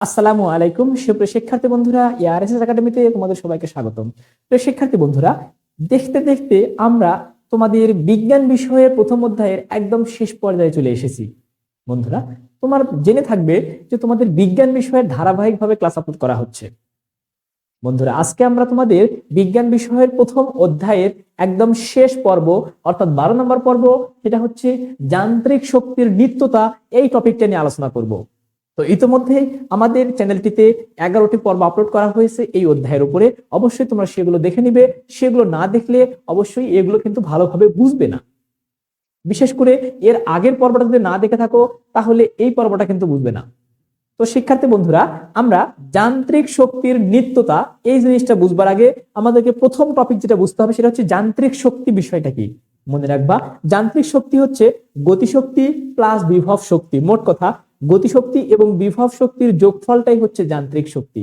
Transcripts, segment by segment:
আসসালামু আলাইকুম। সুপ্রিয় শিক্ষার্থী বন্ধুরা এআরএসএস একাডেমিতে তোমাদের সবাইকে স্বাগতম। প্রিয় শিক্ষার্থী বন্ধুরা, দেখতে দেখতে আমরা তোমাদের বিজ্ঞান বিষয়ে প্রথম অধ্যায়ের একদম শেষ পর্যায়ে চলে এসেছি। বন্ধুরা, তোমার জেনে থাকবে যে তোমাদের বিজ্ঞান বিষয়ের ধারাবাহিকভাবে ক্লাস আপলোড করা হচ্ছে। বন্ধুরা, আজকে আমরা তোমাদের বিজ্ঞান বিষয়ের প্রথম অধ্যায়ের একদম শেষ পর্ব, অর্থাৎ বারো নম্বর পর্ব, সেটা হচ্ছে যান্ত্রিক শক্তির নিত্যতা এই টপিকটা নিয়ে আলোচনা করব। তো ইতিমধ্যেই আমাদের চ্যানেলটিতে এগারোটি পর্ব আপলোড করা হয়েছে এই অধ্যায়ের উপরে। অবশ্যই তোমরা সেগুলো দেখে নিবে। সেগুলো না দেখলে অবশ্যই এগুলো কিন্তু ভালোভাবে বুঝবে না। বিশেষ করে এর আগের পর্বটা যদি না দেখে থাকো, তাহলে এই পর্বটা কিন্তু বুঝবে না। তো শিক্ষার্থী বন্ধুরা, আমরা যান্ত্রিক শক্তির নিত্যতা, এই জিনিসটা বুঝবার আগে আমাদেরকে প্রথম টপিক যেটা বুঝতে হবে, সেটা হচ্ছে যান্ত্রিক শক্তি বিষয়টা কি? মনে রাখবা, যান্ত্রিক শক্তি হচ্ছে গতিশক্তি প্লাস বিভব শক্তি। মোট কথা গতিশক্তি এবং বিভব শক্তির যোগফলটাই হচ্ছে যান্ত্রিক শক্তি।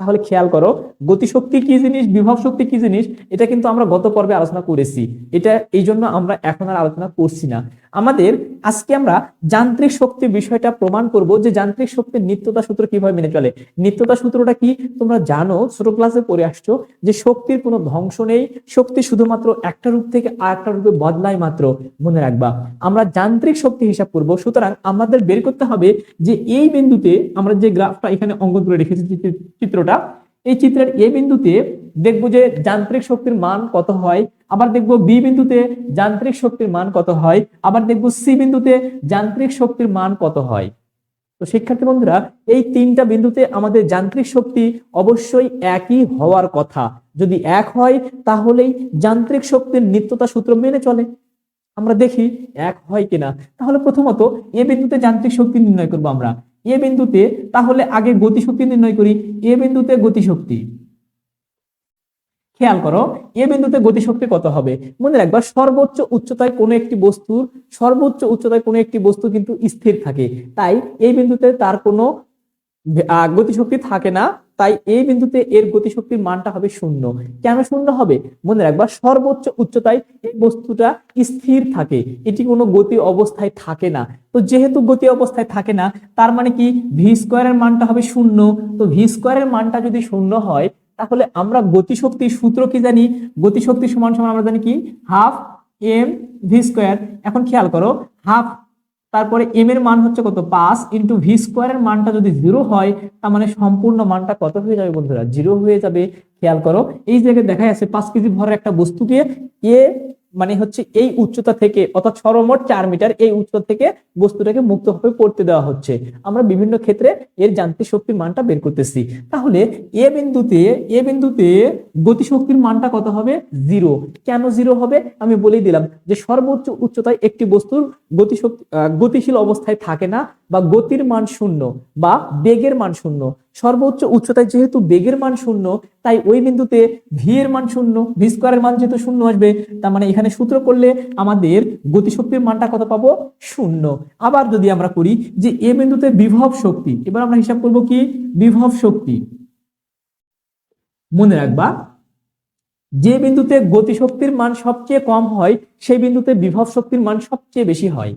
তাহলে খেয়াল করো, গতিশক্তি কি জিনিস, বিভব শক্তি কি জিনিস, এটা কিন্তু আমরা গত পর্বে আলোচনা করেছি। এটা এই জন্য আমরা এখন আর আলোচনা করছি না। আমাদের আজকে আমরা যান্ত্রিক শক্তি বিষয়টা প্রমাণ করব যে যান্ত্রিক শক্তির নিত্যতা সূত্র কীভাবে মেনে চলে। নিত্যতা সূত্রটা কি? তোমরা জানো, ছোট ক্লাসে পড়ে আসছো যে শক্তির কোনো ধ্বংস নেই, শক্তি শুধুমাত্র একটা রূপ থেকে আর একটা রূপে বদলায় মাত্র, মনে রাখবা। আমরা যান্ত্রিক শক্তি হিসাব করব, সুতরাং আমাদের বের করতে হবে যে এই বিন্দুতে আমরা যে গ্রাফটা এখানে অঙ্কন করে রেখেছি চিত্রটা, এই চিত্রের এ বিন্দুতে দেখব যে যান্ত্রিক শক্তির মান কত হয়, আবার দেখব বি বিন্দুতে যান্ত্রিক শক্তির মান কত হয়, আবার দেখব সি বিন্দুতে যান্ত্রিক শক্তির মান কত হয়। তো শিক্ষার্থী বন্ধুরা, এই তিনটা বিন্দুতে আমাদের যান্ত্রিক শক্তি অবশ্যই একই হওয়ার কথা। যদি এক হয়, তাহলেই যান্ত্রিক শক্তির নিত্যতা সূত্র মেনে চলে। আমরা দেখি এক হয় কিনা। তাহলে প্রথমত, এ বিন্দুতে যান্ত্রিক শক্তি নির্ণয় করব আমরা। এ বিন্দুতে, তাহলে আগে গতিশক্তি নির্ণয় করি। এ বিন্দুতে গতিশক্তি। খেয়াল করো, এ বিন্দুতে গতিশক্তি কত হবে? মনে রাখবা, সর্বোচ্চ উচ্চতায় কোনো একটি বস্তুর, সর্বোচ্চ উচ্চতায় কোনো একটি বস্তু কিন্তু স্থির থাকে। তাই এই বিন্দুতে তার কোনো গতিশক্তি থাকে না। তাই এই বিন্দুতে এর গতিশক্তির মানটা হবে শূন্য। কেন শূন্য হবে? মনে রাখবা, সর্বোচ্চ উচ্চতায় এই বস্তুটা স্থির থাকে। এটি কোনো গতি অবস্থায় থাকে না। তো যেহেতু গতি অবস্থায় থাকে না, তার মানে কি? ভি স্কোয়ারের মানটা হবে শূন্য। তো ভি স্কোয়ারের মানটা যদি শূন্য হয় তাহলে আমরা গতিশক্তির সূত্র কি জানি? গতিশক্তি সমান সমান আমরা জানি কি? Half M V square. এখন খেয়াল করো, হাফ তারপরে এম এর মান হচ্ছে কত? পাঁচ ইন্টু ভি স্কোয়ারের মানটা যদি জিরো হয়, তার মানে সম্পূর্ণ মানটা কত হয়ে যাবে বন্ধুরা? জিরো হয়ে যাবে। খেয়াল করো, এই জায়গায় দেখা যাচ্ছে পাঁচ কেজি ভরের একটা বস্তুকে এ মানে হচ্ছে এই উচ্চতা থেকে, অর্থাৎ সর্বমোট চার মিটার এই উচ্চতা থেকে বস্তুটাকে মুক্তভাবে পড়তে দেওয়া হচ্ছে। আমরা বিভিন্ন ক্ষেত্রে এর যান্ত্রিক শক্তির মানটা বের করতেছি। তাহলে এ বিন্দুতে এ বিন্দুতে গতিশক্তির মানটা কত হবে? জিরো। কেন জিরো হবে? আমি বলেই দিলাম যে সর্বোচ্চ উচ্চতায় একটি বস্তুর গতিশক্তি গতিশীল অবস্থায় থাকে না। বা গতির মান শূন্য বা বেগের মান শূন্য। সর্বোচ্চ উচ্চতায় যেহেতু বেগের মান শূন্য, তাই ওই বিন্দুতে ভি এর মান শূন্য ভি স্কোয়ারের মান যেহেতু শূন্য আসবে, তার মানে এখানে সূত্র করলে আমাদের গতিশক্তির মানটা কত পাবো? শূন্য। আবার যদি আমরা করি যে এ বিন্দুতে বিভব শক্তি, এবার আমরা হিসাব করব কি? বিভব শক্তি। মনে রাখবা, যে বিন্দুতে গতিশক্তির মান সবচেয়ে কম হয়, সেই বিন্দুতে বিভব শক্তির মান সবচেয়ে বেশি হয়।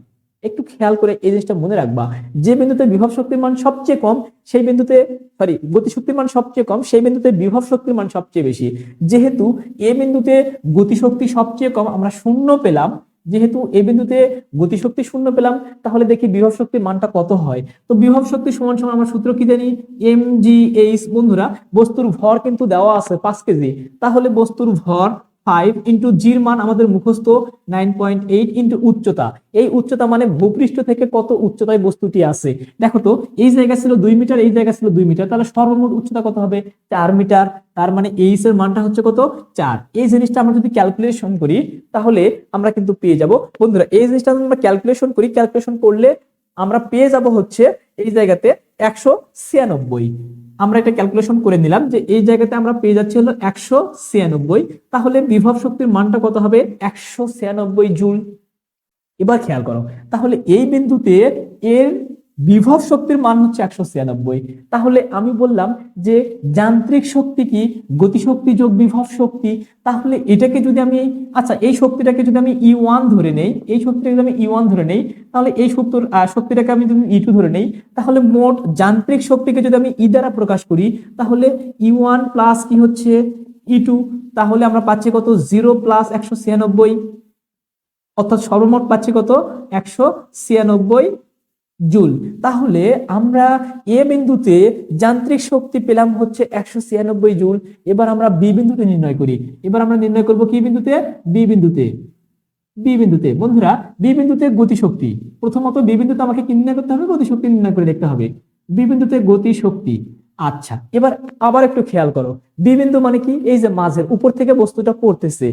একটু খেয়াল করে এই জিনিসটা মনে রাখবা। যে বিন্দুতে বিভব শক্তির মান সবচেয়ে কম, সেই বিন্দুতে সরি গতিশক্তির মান সবচেয়ে কম, সেই বিন্দুতে বিভব শক্তির মান সবচেয়ে বেশি। যেহেতু এ বিন্দুতে গতিশক্তি সবচেয়ে কম, আমরা শূন্য পেলাম, যেহেতু এ বিন্দুতে গতিশক্তি শূন্য পেলাম, তাহলে দেখি বিভব শক্তির মানটা কত হয়। তো বিভব শক্তি সমান সমান আমরা সূত্র কি জানি? এম জি এইচ বন্ধুরা, বস্তুর ভর কিন্তু দেওয়া আছে পাঁচ কেজি। তাহলে বস্তুর ভর ফাইভ ইন্টু জির মান আমাদের মুখস্থ নাইন পয়েন্ট এইট ইন্টু উচ্চতা। এই উচ্চতা মানে ভূপৃষ্ঠ থেকে কত উচ্চতায় বস্তুটি আছে। দেখো তো, এই জায়গা ছিল দুই মিটার, এই জায়গা ছিল দুই মিটার, তাহলে সর্বমোট উচ্চতা কত হবে? চার মিটার। তার মানে এইচ এর মানটা হচ্ছে কত? চার। এই জিনিসটা আমরা যদি ক্যালকুলেশন করি, তাহলে আমরা কিন্তু পেয়ে যাব। বন্ধুরা, এই জিনিসটা আমরা ক্যালকুলেশন করি ক্যালকুলেশন করলে আমরা পেয়ে যাব হচ্ছে এই জায়গাতে একশো ছিয়ানব্বই। আমরা এটা ক্যালকুলেশন করে নিলাম যে এই জায়গাতে আমরা পেয়ে যাচ্ছি হলো একশো ছিয়ানব্বই। তাহলে বিভব শক্তির মানটা কত হবে? একশো ছিয়ানব্বই জুল। এবার খেয়াল করো। তাহলে এই বিন্দুতে এর বিভব শক্তির মান হচ্ছে একশো ছিয়ানব্বই। তাহলে আমি বললাম যে যান্ত্রিক শক্তি কি? গতিশক্তি যোগ বিভব শক্তি। তাহলে এটাকে যদি আমি আচ্ছা এই শক্তিটাকে যদি আমি ই ওয়ান ধরে নেই, এই শক্তিটাকে যদি আমি ই ওয়ান ধরে নেই, তাহলে এই শক্তির শক্তিটাকে আমি যদি ই টু ধরে নেই, তাহলে মোট যান্ত্রিক শক্তিকে যদি আমি ই দ্বারা প্রকাশ করি, তাহলে ই ওয়ান প্লাস কি হচ্ছে? ই টু তাহলে আমরা পাচ্ছি কত? জিরো প্লাস একশো ছিয়ানব্বই। অর্থাৎ সর্বমোট পাচ্ছি কত? একশো ছিয়ানব্বই। জুল। তাহলে আমরা এ বিন্দুতে যান্ত্রিক শক্তি পেলাম হচ্ছে একশো ছিয়ানব্বই জুল। এবার আমরা বি বিন্দুতে নির্ণয় করি। এবার আমরা নির্ণয় করব কি বিন্দুতে? বি বিন্দুতে। বি বিন্দুতে। বন্ধুরা, বি বিন্দুতে গতিশক্তি। প্রথমত বি বিন্দুতে আমাকে কি নির্ণয় করতে হবে? গতিশক্তি নির্ণয় করে দেখতে হবে। বি বিন্দুতে গতিশক্তি। আচ্ছা এবার আবার একটু খেয়াল করো। বি বিন্দু মানে কি? এই যে মাঝের উপর থেকে বস্তুটা পড়তেছে।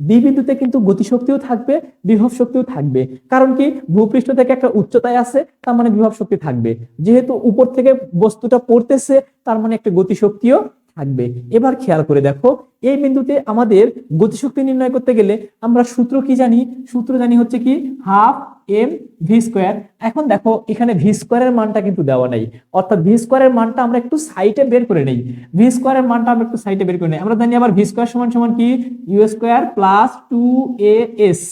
বি বিন্দুতে কিন্তু গতিশক্তিও থাকবে, বিভব শক্তিও থাকবে। কারণ কি? ভূপৃষ্ঠ থেকে একটা উচ্চতায় আছে, তার মানে বিভব শক্তি থাকবে। যেহেতু উপর থেকে বস্তুটা পড়তেছে, তার মানে একটা গতিশক্তিও থাকবে। এবার খেয়াল করে দেখো, এই বিন্দুতে আমাদের গতিশক্তি নির্ণয় করতে গেলে আমরা সূত্র কি জানি? সূত্র জানি হচ্ছে কি হাফ এম ভি স্কোয়ার। এখন দেখো, এখানে ভি স্কোয়ারের মানটা কিন্তু দেওয়া নাই। অর্থাৎ ভি স্কোয়ারের মানটা আমরা একটু সাইডে বের করে নেই। ভি স্কোয়ারের মানটা আমরা একটু সাইডে বের করে নেই। আমরা জানি আবার ভি স্কোয়ার সমান সমান কি? U square plus two A S.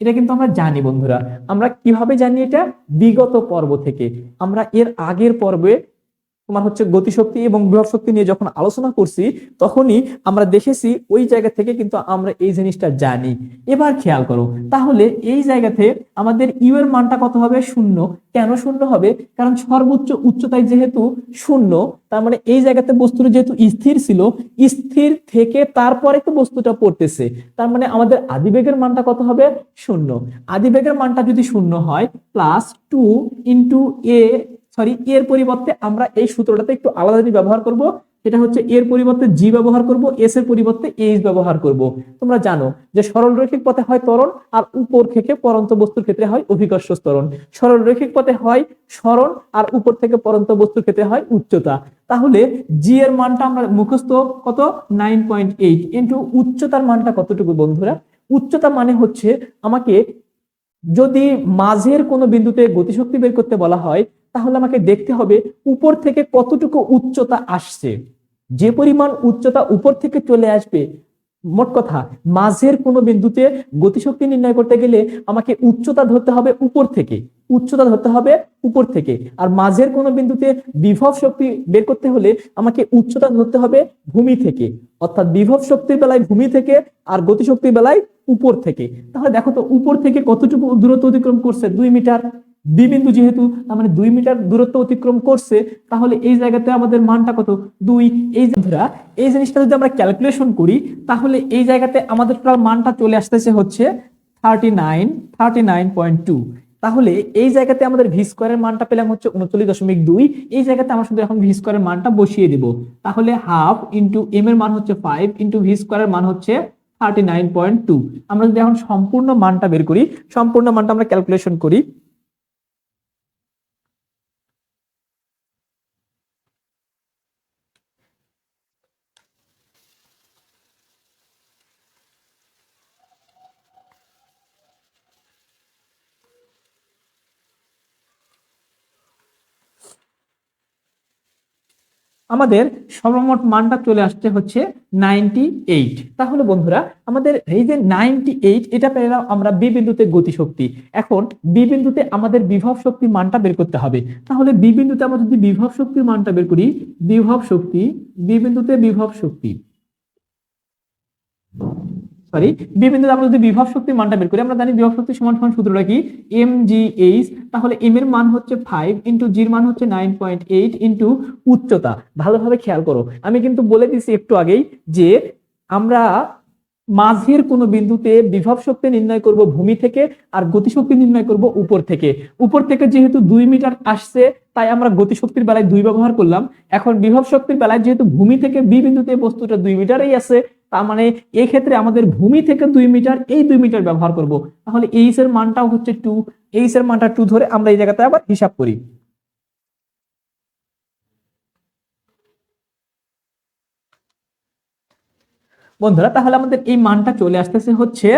এটা কিন্তু আমরা জানি বন্ধুরা। আমরা কীভাবে জানি এটা? বিগত পর্ব থেকে। আমরা এর আগের পর্বে তোমার হচ্ছে গতিশক্তি এবং বিভব শক্তি নিয়ে যখন আলোচনা করছি, তখনই আমরা দেখেছি ওই জায়গা থেকে কিন্তু আমরা এই জিনিসটা জানি। এবার খেয়াল করো, তাহলে এই জায়গাতে আমাদের ইউ এর মানটা কত হবে? শূন্য। কেন শূন্য হবে? কারণ সর্বোচ্চ উচ্চতায় যেহেতু শূন্য, তার মানে এই জায়গাতে বস্তুটা যেহেতু স্থির ছিল, স্থির থেকে তারপরে তো বস্তুটা পড়তেছে। তার মানে আমাদের আদিবেগের মানটা কত হবে? শূন্য। আদিবেগের মানটা যদি শূন্য হয় plus two into A sorry এর পরিবর্তে আমরা এই সূত্রটাতে একটু আলাদা ব্যবহার করব, সেটা হচ্ছে এর পরিবর্তে জি ব্যবহার করব এস এর পরিবর্তে এইচ ব্যবহার করব। তোমরা জানো যে সরল রৈখিক পথে হয় ত্বরণ আর উপর থেকে পরন্ত বস্তুর ক্ষেত্রে হয় অভিকর্ষ ত্বরণ। সরল রৈখিক পথে হয় সরণ আর উপর থেকে পরন্ত বস্তুর ক্ষেত্রে হয় উচ্চতা। তাহলে জি এর মানটা আমরা মুখস্থ কত? নাইন পয়েন্ট এইট ইন্টু উচ্চতার মানটা কতটুকু বন্ধুরা? উচ্চতা মানে হচ্ছে আমাকে যদি মাঝের কোনো বিন্দুতে গতিশক্তি বের করতে বলা হয় তাহলে আমাকে দেখতে হবে উপর থেকে কতটুকু উচ্চতা আসছে। যে পরিমাণ উচ্চতা উপর থেকে চলে আসবে, মোট কথা, মাঝের কোনো বিন্দুতে গতিশক্তি নির্ণয় করতে গেলে আমাকে উচ্চতা ধরতে হবে উপর থেকে। উচ্চতা ধরতে হবে উপর থেকে। আর মাঝের কোনো বিন্দুতে বিভব শক্তি বের করতে হলে আমাকে উচ্চতা ধরতে হবে ভূমি থেকে। অর্থাৎ বিভব শক্তির বেলায় ভূমি থেকে আর গতিশক্তির বেলায় উপর থেকে। তাহলে দেখো তো, উপর থেকে কতটুকু দূরত্ব অতিক্রম করছে? দুই মিটার। বি যেহেতু, তার মানে দুই মিটার দূরত্ব অতিক্রম করছে, তাহলে এই জায়গাতে আমাদের মানটা কত? দুই। এই বন্ধুরা, এই জিনিসটা যদি আমরা ক্যালকুলেশন করি, তাহলে এই জায়গাতে আমাদের টোটাল মানটা চলে আসতেছে হচ্ছে thirty nine thirty nine point two তাহলে এই জায়গাতে আমাদের ভি স্কোয়ারের মানটা পেলাম হচ্ছে উনচল্লিশ দশমিক দুই। এই জায়গাতে আমরা শুধু এখন ভি স্কোয়ারের মানটা বসিয়ে দিব। তাহলে হাফ ইন্টু এম এর মান হচ্ছে ফাইভ ইন্টু ভি স্কোয়ারের মান হচ্ছে থার্টি নাইন পয়েন্ট টু আমরা যদি এখন সম্পূর্ণ মানটা বের করি, সম্পূর্ণ মানটা আমরা ক্যালকুলেশন করি আমাদের সর্বমোট মানটা চলে আসছে হচ্ছে নাইনটি এইট। তাহলে বন্ধুরা, আমাদের এই যে নাইনটি এইট, এটা পেলাম আমরা বি বিন্দুতে গতিশক্তি। এখন বি বিন্দুতে আমাদের বিভব শক্তি মানটা বের করতে হবে। তাহলে বি বিন্দুতে আমরা যদি বিভব শক্তির মানটা বের করি, বিভব শক্তি, বি বিন্দুতে বিভব শক্তি। সরি বি বিন্দুতে আমরা যদি বিভব শক্তির মানটা বের করি, আমরা জানি বিভব শক্তি সমান সমান সূত্রটা কি? এম জি এইচ তাহলে এম এর মান হচ্ছে ফাইভ ইন্টু জির মান হচ্ছে নাইন পয়েন্ট এইট ইন্টু উচ্চতা। ভালোভাবে খেয়াল করো। আমি কিন্তু বলে দিছি একটু আগেই যে আমরা মাঝের কোনো বিন্দুতে বিভব শক্তি নির্ণয় করব ভূমি থেকে আর গতিশক্তি নির্ণয় করব উপর থেকে। উপর থেকে যেহেতু দুই মিটার আসছে, তাই আমরা গতিশক্তির বেলায় দুই ব্যবহার করলাম। এখন বিভব শক্তির বেলায় যেহেতু ভূমি থেকে বি বিন্দুতে বস্তুটা দুই মিটারেই আছে তার মানে এই ক্ষেত্রে আমাদের ভূমি থেকে দুই মিটার, এই দুই মিটার ব্যবহার করব। তাহলে এইচ এর মানটাও হচ্ছে টু এইচ এর মানটা টু ধরে আমরা এই জায়গাতে আবার হিসাব করি। বন্ধুরা, তাহলে আমাদের এই মানটা চলে আসতেছে হচ্ছে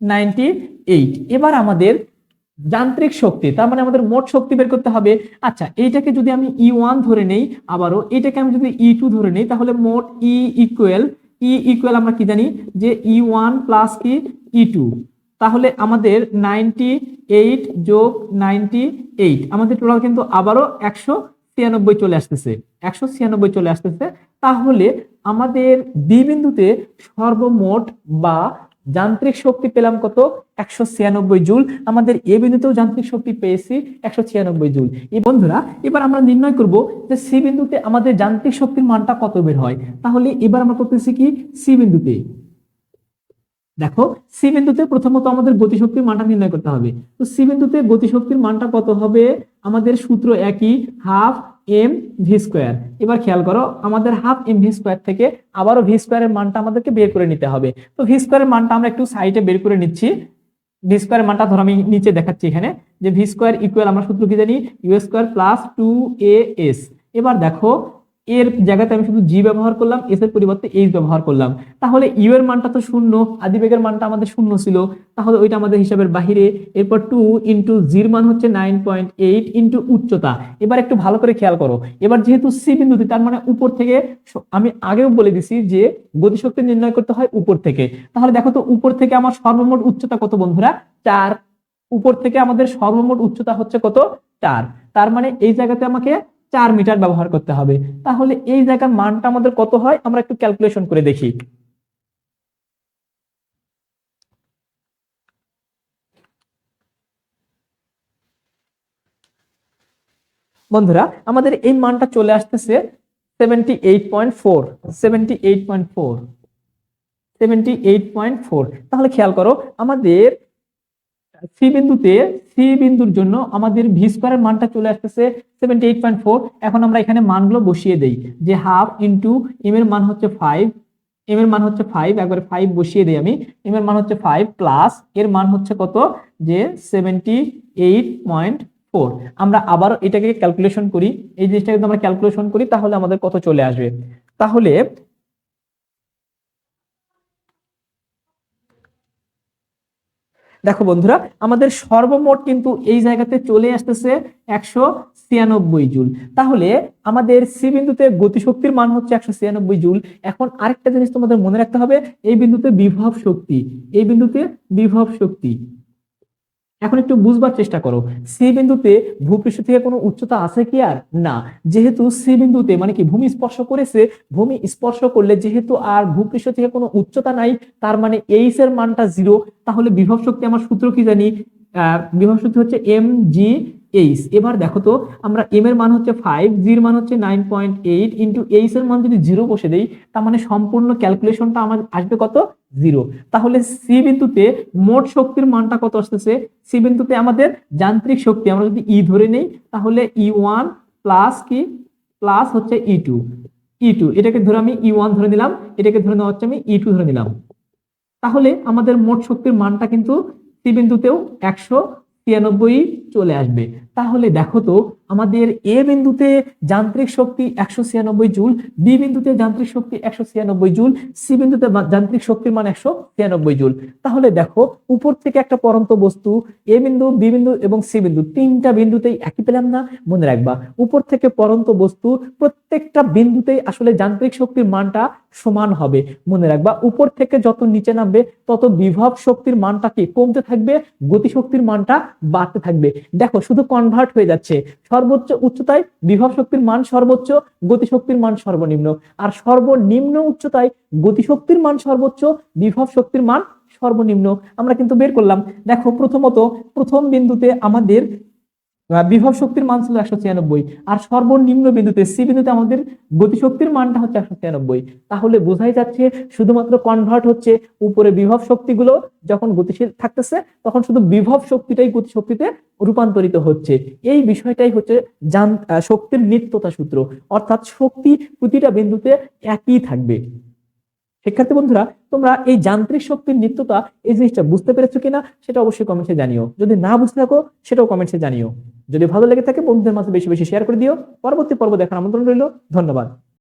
নাইনটি এইট এবার আমাদের যান্ত্রিক শক্তি, তার মানে আমাদের মোট শক্তি বের করতে হবে। আচ্ছা এইটাকে যদি আমি ই ওয়ান ধরে নেই আবারও, এটাকে আমি যদি ই টু ধরে নেই, তাহলে মোট ই ইকুয়াল ই ইকুয়াল আমরা কি জানি? যে ই ওয়ান প্লাস কি? ই টু তাহলে আমাদের নাইনটি এইট যোগ নাইনটি এইট আমাদের টোটাল কিন্তু আবারও একশো ছিয়ানব্বই চলে আসতেছে। একশো ছিয়ানব্বই চলে আসতেছে। তাহলে আমাদের বি বিন্দুতে সর্বমোট বা যান্ত্রিক শক্তি পেলাম কত? একশো ছিয়ানব্বই জুল। আমাদের এ বিন্দুতেও যান্ত্রিক শক্তি পেয়েছি একশো ছিয়ানব্বই জুল। এই বন্ধুরা, এবার আমরা নির্ণয় করব যে সি বিন্দুতে আমাদের যান্ত্রিক শক্তির মানটা কত বের হয়। তাহলে এবার আমরা করতেছি কি? সি বিন্দুতে। দেখো, সি বিন্দুতে প্রথমত আমাদের গতিশক্তির মানটা নির্ণয় করতে হবে। তো সি বিন্দুতে গতিশক্তির মানটা কত হবে? আমাদের সূত্র একই, হাফ এম ভি স্কোয়ার এবার খেয়াল করো, আমাদের হাফ এম ভি স্কোয়ার থেকে আবারও ভি স্কোয়ারের মানটা আমাদেরকে বের করে নিতে হবে। তো ভি স্কোয়ারের মানটা আমরা একটু সাইডে বের করে নিচ্ছি। ভি স্কোয়ারের মানটা ধরো আমি নিচে দেখাচ্ছি এখানে, যে ভি স্কোয়ার ইকুয়াল আমরা সূত্র কি জানি? U square plus two A S এবার দেখো এর জায়গাতে আমি শুধু জি ব্যবহার করলাম এস এর পরিবর্তে এইচ ব্যবহার করলাম। তাহলে ইউ এর মানটা তো শূন্য, আদিবেগের মানটা আমাদের শূন্য ছিল। তাহলে ওইটা আমাদের হিসাবের বাহিরে। এরপর টু ইন্টু জির মান হচ্ছে নাইন পয়েন্ট এইট ইন্টু উচ্চতা। এবার একটু ভালো করে খেয়াল করো। এবার যেহেতু সি বিন্দুতে, তার মানে উপর থেকে আমি আগেও বলে দিছি যে গতিশক্তি নির্ণয় করতে হয় উপর থেকে। তাহলে দেখো তো, উপর থেকে আমার সর্বমোট উচ্চতা কত বন্ধুরা? চার। উপর থেকে আমাদের সর্বমোট উচ্চতা হচ্ছে কত? চার। তার মানে এই জায়গাতে আমাকে চার মিটার ব্যবহার করতে হবে। তাহলে এই জায়গার মানটা আমাদের কত হয়? আমরা একটু ক্যালকুলেশন করে দেখি। বন্ধুরা, আমাদের এই মানটা চলে আসতেছে seventy eight point four seventy eight point four seventy eight point four তাহলে খেয়াল করো, আমাদের সি বিন্দুতে সি বিন্দুর জন্য আমাদের ভি স্কোয়ারের মানটা চলে আসতেছে সেভেন্টি এইট পয়েন্ট ফোর এখন আমরা এখানে মানগুলো বসিয়ে দেই, যে হাফ ইন্টু এম এর মান হচ্ছে ফাইভ এম এর মান হচ্ছে ফাইভ একবারে ফাইভ বসিয়ে দিই আমি। এম এর মান হচ্ছে ফাইভ প্লাস এর মান হচ্ছে কত? যে সেভেন্টি এইট পয়েন্ট ফোর আমরা আবার এটাকে ক্যালকুলেশন করি, এই জিনিসটাকে যদি আমরা ক্যালকুলেশন করি, তাহলে আমাদের কত চলে আসবে? তাহলে দেখো বন্ধুরা, আমাদের সর্বমোট কিন্তু এই জায়গাতে চলে আসতেছে একশো ছিয়ানব্বই জুল। তাহলে আমাদের সি বিন্দুতে গতিশক্তির মান হচ্ছে একশো ছিয়ানব্বই জুল। এখন আরেকটা জিনিস তোমাদের মনে রাখতে হবে, এই বিন্দুতে বিভব শক্তি। এই বিন্দুতে বিভব শক্তি। এখন একটু বুঝবার চেষ্টা করো। সি বিন্দুতে ভূপৃষ্ঠ থেকে কোনো উচ্চতা আছে কি আর? না। যেহেতু সি বিন্দুতে মানে কি ভূমি স্পর্শ করেছে, ভূমি স্পর্শ করলে যেহেতু আর ভূপৃষ্ঠ থেকে কোনো উচ্চতা নাই, তার মানে এইচ এর মানটা জিরো তাহলে বিভব শক্তি আমার সূত্র কি জানি? বিভব শক্তি হচ্ছে এম জি এইচ এবার দেখো তো, আমরা এম এর মান হচ্ছে ফাইভ জির মান হচ্ছে nine point eight into H এর মান যদি জিরো বসে দেই, তার মানে সম্পূর্ণ ক্যালকুলেশনটা আমার আসবে কত? জিরো তাহলে সি বিন্দুতে মোট শক্তির মানটা কত আসতেছে? সি বিন্দুতে আমাদের যান্ত্রিক শক্তি, আমরা যদি ই ধরে নেই, তাহলে ই ওয়ান প্লাস কি? প্লাস হচ্ছে ই টু ই টু এটাকে ধরে আমি ই ওয়ান ধরে নিলাম, এটাকে ধরে নেওয়া হচ্ছে আমি ই টু ধরে নিলাম। তাহলে আমাদের মোট শক্তির মানটা কিন্তু সি বিন্দুতেও একশো ছিয়ানব্বই চলে আসবে। তাহলে দেখো তো, আমাদের এ বিন্দুতে যান্ত্রিক শক্তি একশো ছিয়ানব্বই জুল, বি বিন্দুতে যান্ত্রিক শক্তি একশো ছিয়ানব্বই জুল, সি বিন্দুতে যান্ত্রিক শক্তির মান একশো ছিয়ানব্বই জুল। তাহলে দেখো, উপর থেকে একটা পরন্ত বস্তু, এ বিন্দু, বি বিন্দু এবং সি বিন্দু, তিনটা বিন্দুতেই একই পেলাম না? মনে রাখবা, উপর থেকে পরন্ত বস্তু প্রত্যেকটা বিন্দুতেই আসলে যান্ত্রিক শক্তির মানটা সমান হবে। মনে রাখবা, উপর থেকে যত নিচে নামবে, তত বিভব শক্তির মানটা কি কমতে থাকবে গতিশক্তির মানটা বাড়তে থাকবে। দেখো, শুধু কনভার্ট হয়ে যাচ্ছে। সর্বোচ্চ উচ্চতায় বিভব শক্তির মান সর্বোচ্চ, গতিশক্তির মান সর্বনিম্ন। আর সর্বনিম্ন উচ্চতায় গতিশক্তির মান সর্বোচ্চ, বিভব শক্তির মান সর্বনিম্ন। আমরা কিন্তু বের করলাম। দেখো প্রথমত প্রথম বিন্দুতে আমাদের বিভব শক্তির মান ছিল একশো ছিয়ানব্বই, আর সর্বনিম্ন বিন্দুতে সি বিন্দুতে আমাদের গতিশক্তির মানটা হচ্ছে একশো ছিয়ানব্বই। তাহলে বোঝাই যাচ্ছে শুধুমাত্র কনভার্ট হচ্ছে উপরে বিভব শক্তিগুলো যখন গতিশীল থাকতেছে, তখন শুধু বিভব শক্তিটাই গতিশক্তিতে রূপান্তরিত হচ্ছে। এই বিষয়টাই হচ্ছে যান শক্তির নিত্যতা সূত্র। অর্থাৎ শক্তি প্রতিটা বিন্দুতে একই থাকবে। শিক্ষার্থী বন্ধুরা, তোমরা এই যান্ত্রিক শক্তির নিত্যতা এই জিনিসটা বুঝতে পেরেছ কিনা সেটা অবশ্যই কমেন্টসে জানিও। যদি না বুঝতে থাকো, সেটাও কমেন্টসে জানিও। যদি ভালো লেগে থাকে, বন্ধুদের মাঝে বেশি বেশি শেয়ার করে দিও। পরবর্তী পর্ব দেখার আমন্ত্রণ রইল। ধন্যবাদ।